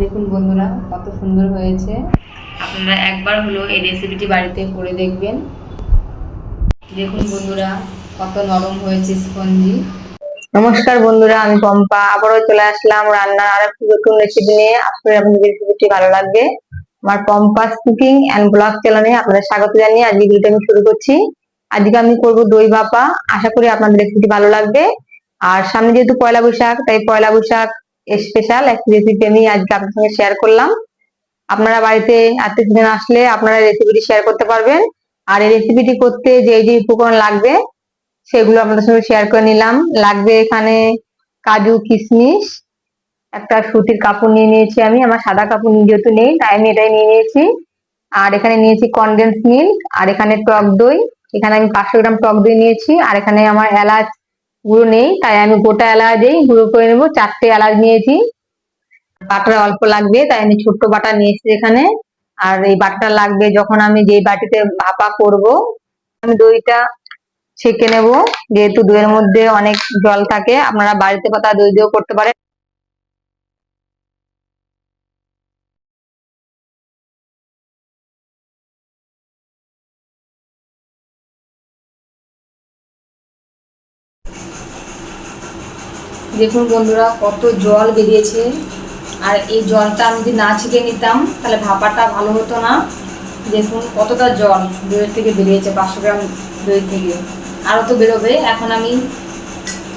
দেখুন বন্ধুরা, কত সুন্দর হয়েছে। আপনারা একবার হলো এই রেসিপিটি বাড়িতে করে দেখবেন। দেখুন বন্ধুরা, কত নরম হয়েছে স্পঞ্জি। নমস্কার বন্ধুরা, আমি পম্পা। আবারও চলে আসলাম রান্নার আর একটু নতুন রেসিপি নিয়ে। করি আপনাদের রেসিপিটি ভালো লাগবে। আমার পম্পাস কুকিং অ্যান্ড ব্লগ চ্যানেলে আপনাদের স্বাগত জানিয়ে আজকে ভিডিওটা আমি শুরু করছি। আজকে আমি করব দই বাপা আশা করি আপনাদের রেসিপিটি ভালো লাগবে। আর সামনে যেহেতু পয়লা বৈশাখ, তাই পয়লা বৈশাখ স্পেশাল এক রেসিপি আমি আজকে আপনার সঙ্গে শেয়ার করলাম। আপনারা বাড়িতে আত্মীয় আসলে আপনারা রেসিপিটি শেয়ার করতে পারবেন। আর এই রেসিপিটি করতে যে যে উপকরণ লাগবে, সেগুলো আপনাদের সঙ্গে শেয়ার করে নিলাম। লাগবে এখানে কাজু কিশমিশ, একটা সুতির কাপড় নিয়ে নিয়েছি আমি। আমার সাদা কাপড় যেহেতু নেই, তাই আমি এটাই নিয়ে নিয়েছি। আর এখানে নিয়েছি কনডেন্স মিল্ক আর এখানে টক দই। এখানে আমি পাঁচশো গ্রাম টক দই নিয়েছি। আর এখানে আমার এলাচ গুঁড়ো নেই, তাই আমি গোটা এলাচ এলাচই গুঁড়ো করে নেব, চারটে এলাচ নিয়েছি। বাটার অল্প লাগবে, তাই আমি ছোট্ট বাটা নিয়েছি এখানে। আর এই বাটা লাগবে যখন আমি যে বাটিতে ভাপা করব, আমি দইটা ছেঁকে নেব। যেহেতু দইয়ের মধ্যে অনেক জল থাকে, আপনারা বাড়িতে পাতা দই দিয়েও করতে পারেন। দেখুন বন্ধুরা, কত জল বেরিয়েছে। আর এই জলটা আমি যদি না ছেঁকে নিতাম, তাহলে ভাপাটা ভালো হতো না। দেখুন, কতটা জল দইয়ের থেকে বেরিয়েছে, পাঁচশো গ্রাম দই থেকে। আরও তো বেরোবে। এখন আমি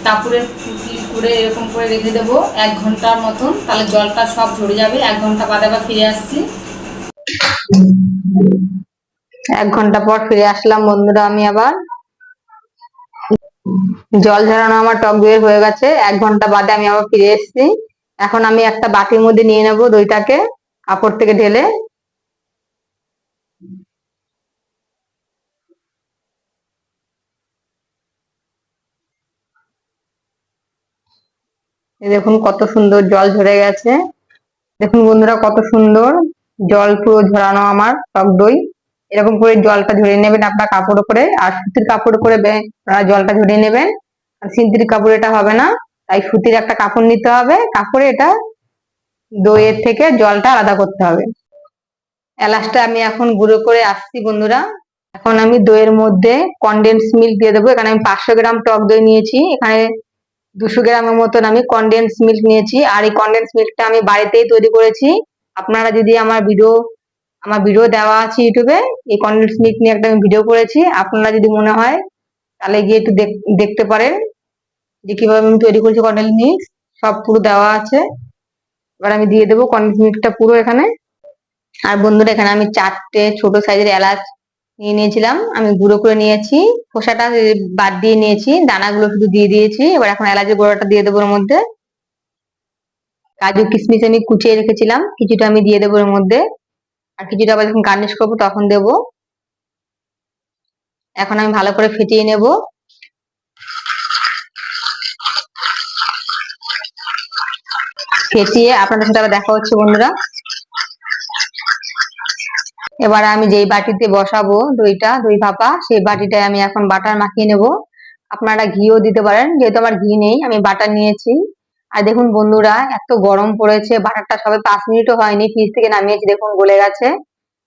কাপড়ের করে এরকম করে রেখে দেবো, এক ঘণ্টার মতন। তাহলে জলটা সব ঝরে যাবে। এক ঘণ্টা বাদে আবার ফিরে আসছি। এক ঘণ্টা পর ফিরে আসলাম বন্ধুরা আমি আবার। জল ঝরানো আমার টক দইয়ের হয়ে গেছে। এক ঘণ্টা বাদে আমি আবার ফিরে এসেছি। এখন আমি একটা বাটির মধ্যে নিয়ে নেব দইটাকে, কাপড় থেকে ঢেলে। দেখুন কত সুন্দর জল ঝরে গেছে। দেখুন বন্ধুরা কত সুন্দর জল পুরো ঝরানো আমার টক দই। এরকম করে জলটা ঝরিয়ে নেবেন আপনার কাপড় করে আর সুতির কাপড় করে জলটা ঝরিয়ে নেবেন। সিন্থেটিক কাপড় এটা হবে না, তাই সুতির একটা কাপড় নিতে হবে, কাপড়ে এটা দইয়ের থেকে জলটা আলাদা করতে হবে। এলাচটা আমি এখন গুঁড়ো করে আসছি বন্ধুরা। এখন আমি দইয়ের মধ্যে কনডেন্স মিল্ক দিয়ে দেবো। এখানে আমি পাঁচশো গ্রাম টক দই নিয়েছি। এখানে দুশো গ্রামের মতন আমি কনডেন্স মিল্ক নিয়েছি। আর এই কনডেন্স মিল্কটা আমি বাড়িতেই তৈরি করেছি। আপনারা যদি আমার ভিডিও আমার ভিডিও দেওয়া আছে ইউটিউবে এই কনডেন্স মিল্ক নিয়ে একটা আমি ভিডিও করেছি। আপনারা যদি মনে হয়, তাহলে গিয়ে একটু দেখ- দেখতে পারেন। যে কীভাবে আমি তৈরি করছি কনডেন্স মিল্ক সব পুরো দেওয়া আছে। এবার আমি দিয়ে দেবো কনডেন্স মিল্কটা পুরো এখানে। আর বন্ধুরা, এখানে আমি চারটে ছোট সাইজের এলাচ নিয়ে নিয়েছিলাম। আমি গুঁড়ো করে নিয়েছি। খোসাটা বাদ দিয়ে নিয়েছি। দানাগুলো শুধু দিয়ে দিয়েছি। এবার এখন এলাচের গুঁড়োটা দিয়ে দেবো ওর মধ্যে। কাজু কিশমিশ আমি কুচিয়ে রেখেছিলাম। কিছুটা আমি দিয়ে দেবো ওর মধ্যে। আর কিছুটা আবার যখন গার্নিশ করব তখন দেবো। এখন আমি ভালো করে ফেটিয়ে নেব। ফেটিয়ে আপনাদের সাথে আবার দেখা হচ্ছে, বন্ধুরা। এবার আমি যেই বাটিতে বসাবো দইটা, দই ভাপা, সেই বাটিটায় আমি এখন বাটার মাখিয়ে নেব। আপনারা ঘিও দিতে পারেন, যেহেতু আমার ঘি নেই, আমি বাটার নিয়েছি। আর দেখুন বন্ধুরা, এত গরম পড়েছে, বাটারটা সবে পাঁচ মিনিটও হয়নি, ফ্রিজ থেকে নামিয়েছি, দেখুন গলে গেছে।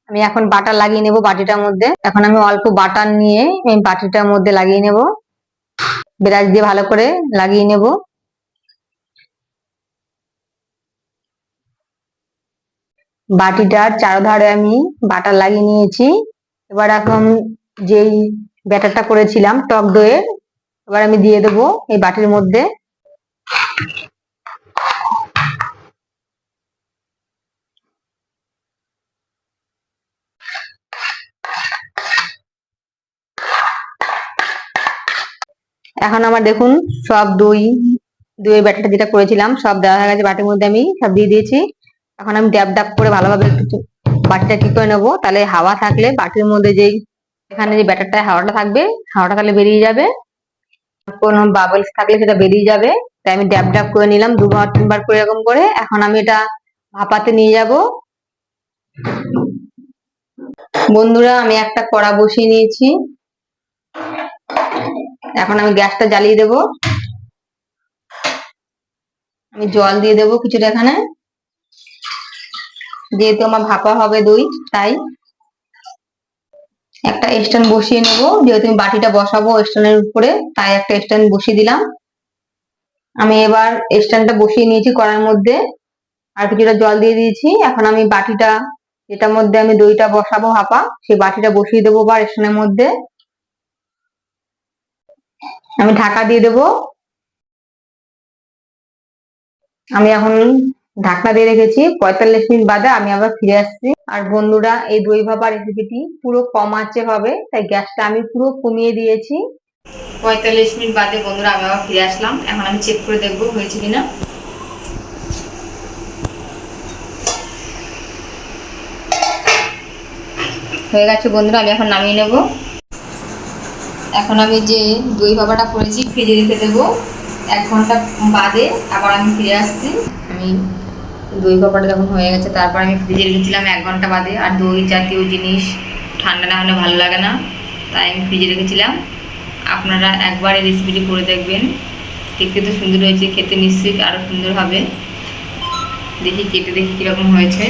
আমি এখন বাটার লাগিয়ে নেব বাটিটার মধ্যে। এখন আমি অল্প বাটার নিয়ে আমি বাটিটার মধ্যে লাগিয়ে নেব। ব্রাশ দিয়ে ভালো করে লাগিয়ে নেব। বাটিটার চারধারে আমি বাটার লাগিয়ে নিয়েছি। এবার এখন যেই ব্যাটারটা করেছিলাম, টক দইয়ের এবার আমি দিয়ে দেবো এই বাটির মধ্যে। এখন আমার দেখুন, সব দই, দইয়ের ব্যাটারটা যেটা করেছিলাম, সব দেওয়া হয়ে গেছে। বাটির মধ্যে আমি সব দিয়ে দিয়েছি। এখন আমি ড্যাব ড্যাব করে ভালোভাবে বাটিটা কি করে নেব। তাহলে হাওয়া থাকলে বাটির মধ্যে যেই এখানে যে ব্যাটারটা হাওয়াটা থাকবে, হাওয়াটা তাহলে বেরিয়ে যাবে। কোনো বাবলস থাকলে সেটা বেরিয়ে যাবে। তাই আমি ড্যাব ড্যাব করে নিলাম দুবার তিনবার করে এরকম করে। এখন আমি এটা ভাপাতে নিয়ে যাব। বন্ধুরা, আমি একটা কড়া বসিয়ে নিয়েছি। এখন আমি গ্যাসটা জ্বালিয়ে দেব। আমি জল দিয়ে দেবো কিছুটা এখানে। যেহেতু আমার ভাপা হবে দই, তাই একটা স্ট্যান্ড বসিয়ে নেব। যেহেতু আমি বাটিটা বসাবো স্ট্যান্ডের উপরে, তাই একটা স্ট্যান্ড বসিয়ে দিলাম। আমি এবার স্ট্যান্ডটা বসিয়ে নিয়েছি কড়ার মধ্যে। আর কিছুটা জল দিয়ে দিয়েছি। এখন আমি বাটিটা, যেটার মধ্যে আমি দইটা বসাবো হাপা সেই বাটিটা বসিয়ে দেবো বা স্ট্যান্ডের মধ্যে। আমি ঢাকা দিয়ে দেবো। আমি এখন ঢাকনা দিয়ে রেখেছি। পঁয়তাল্লিশ মিনিট বাদে আমি আবার ফিরে আসছি। আর বন্ধুরা, এই দই ভাপা রেসিপিটি পুরো কম আঁচে হবে, তাই গ্যাসটা আমি পুরো কমিয়ে দিয়েছি। পঁয়তাল্লিশ মিনিট বাদে বন্ধুরা, আমি আবার ফিরে আসলাম। এখন আমি চেক করে দেখব হয়েছে কিনা। হয়ে গেছে বন্ধুরা, আমি এখন নামিয়ে নেব। এখন আমি যে দই ভাবাটা করেছি, ফ্রিজে রেখে দেবো। এক ঘণ্টা বাদে আবার আমি ফিরে আসছি। আমি দই কপাটা যখন হয়ে গেছে, তারপর আমি ফ্রিজে রেখেছিলাম এক ঘণ্টা বাদে। আর দই জাতীয় জিনিস ঠান্ডা না হলে ভালো লাগে না। তাই আমি ফ্রিজে রেখেছিলাম। আপনারা একবার এই রেসিপিটি করে দেখবেন। দেখতে তো সুন্দর হয়েছে, খেতে নিশ্চয়ই আরও সুন্দর হবে। দেখি, কেটে দেখি কীরকম হয়েছে।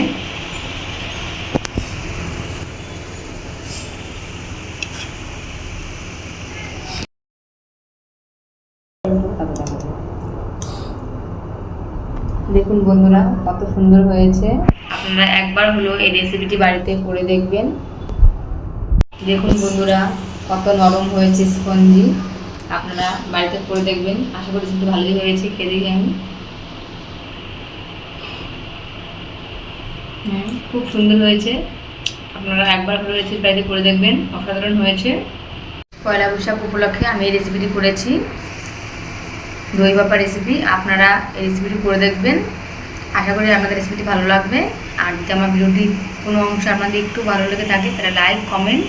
দেখুন বন্ধুরা, কত সুন্দর হয়েছে। আপনারা একবার হলো এই রেসিপিটি বাড়িতে করে দেখবেন। দেখুন বন্ধুরা, কত নরম হয়েছে স্পঞ্জি। আপনারা বাড়িতে করে দেখবেন। আশা করি একটু ভালোই হয়েছে, খেয়ে দেখি আমি। খুব সুন্দর হয়েছে। আপনারা একবার হলো রেসিপি বাড়িতে করে দেখবেন। অসাধারণ হয়েছে। পয়লা বৈশাখ উপলক্ষে আমি এই রেসিপিটি করেছি। দই বাপা রেসিপি আপনারা এই রেসিপিটি করে দেখবেন। আশা করি আপনাদের রেসিপিটি ভালো লাগবে। আর যদি আমার ভিডিওটি কোনো অংশ আপনাদের একটু ভালো লেগে থাকে, তাহলে লাইক কমেন্ট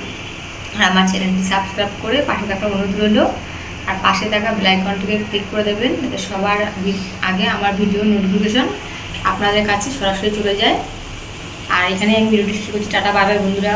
আর আমার চ্যানেলটি সাবস্ক্রাইব করে পাশে থাকার অনুরোধ রইল। আর পাশে থাকা বেল আইকনটিকে ক্লিক করে দেবেন, যাতে সবার আগে আমার ভিডিও নোটিফিকেশন আপনাদের কাছে সরাসরি চলে যায়। আর এখানে আমি ভিডিওটি শেষ করছি। টাটা বাই বন্ধুরা।